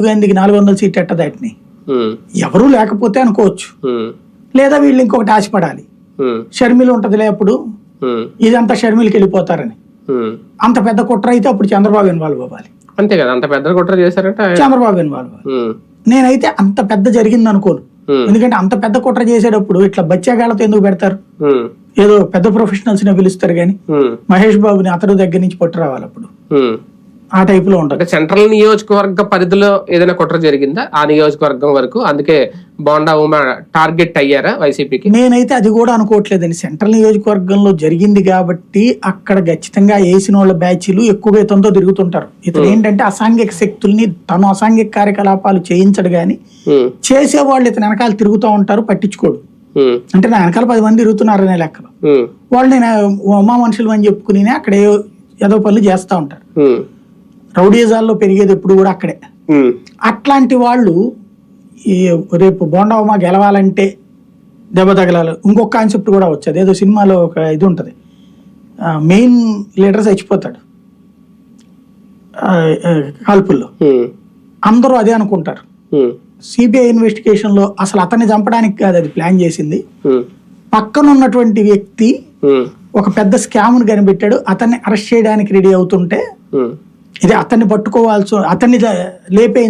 గాంధీకి నాలుగు వందల సీట్ ఎట్ట దాటినాయి ఉమ్, ఎవరూ లేకపోతే అనుకోవచ్చు. లేదా వీళ్ళు ఇంకొకటి ఆశపడాలి. షర్మిల ఉంటదిలే అప్పుడు. ఇదంతా షర్మిలకి వెళ్ళిపోతారని. అంత పెద్ద కుట్ర అయితే అప్పుడు చంద్రబాబు ఇన్వాల్వ్ అవ్వాలి. అంతే కదా అంత పెద్ద కుట్ర చేశారంటే చంద్రబాబు ఇన్వాల్వ్ నేనైతే అంత పెద్ద జరిగింది అనుకోను ఎందుకంటే అంత పెద్ద కుట్ర చేసేటప్పుడు ఇట్లా బచ్చాగాళ్ళతో ఎందుకు పెడతారు? ఏదో పెద్ద ప్రొఫెషనల్స్ని పిలుస్తారు కానీ ఉమ్, మహేష్ బాబుని అతడు దగ్గర నుంచి పట్టు రావాలి అప్పుడు. ఆ టైప్లో ఉంటది సెంట్రల్ నియోజకవర్గ పరిధిలో ఏదైనా కుట్ర జరిగిందా? ఆ నియోజకవర్గం వరకు. అందుకే బోండా ఉమా టార్గెట్ అయ్యారా వైసీపీకి? నేనైతే అది కూడా అనుకోవట్లేదండి. సెంట్రల్ నియోజకవర్గంలో జరిగింది కాబట్టి అక్కడ ఖచ్చితంగా వేసిన వాళ్ళ బ్యాచ్లు ఎక్కువగా ఇతనితో తిరుగుతుంటారు. ఇతను ఏంటంటే అసాంఘిక శక్తుల్ని తను అసాంఘిక కార్యకలాపాలు చేయించడు ఉమ్, చేసేవాళ్ళు ఇతని వెనకాల తిరుగుతూ ఉంటారు పట్టించుకోడు. అంటే నా వెనకాల పది మంది తిరుగుతున్నారనే లెక్కలో ఉమ్, వాళ్ళు నేను ఉమా మనుషులు అని చెప్పుకుని అక్కడ ఏదో పనులు చేస్తూ ఉంటారు. రౌడీజాల్లో పెరిగేది ఎప్పుడు కూడా అక్కడే. అట్లాంటి వాళ్ళు ఈ రేపు బోండా ఉమా గెలవాలంటే దెబ్బ తగలాలి. ఇంకొక కాన్సెప్ట్ కూడా వచ్చేది. ఏదో సినిమాలో ఒక ఇది ఉంటుంది. మెయిన్ లీడర్ చచ్చిపోతాడు. కాల్పుల్లో. అందరూ అదే అనుకుంటారు. సిబిఐ ఇన్వెస్టిగేషన్లో అసలు అతన్ని చంపడానికి కాదు అది ప్లాన్ చేసింది. పక్కన ఉన్నటువంటి వ్యక్తి ఒక పెద్ద స్కామ్ కనిపెట్టాడు. అతన్ని అరెస్ట్ చేయడానికి రెడీ అవుతుంటే. ఇది అతన్ని పట్టుకోవాల్సి అతన్ని లేపే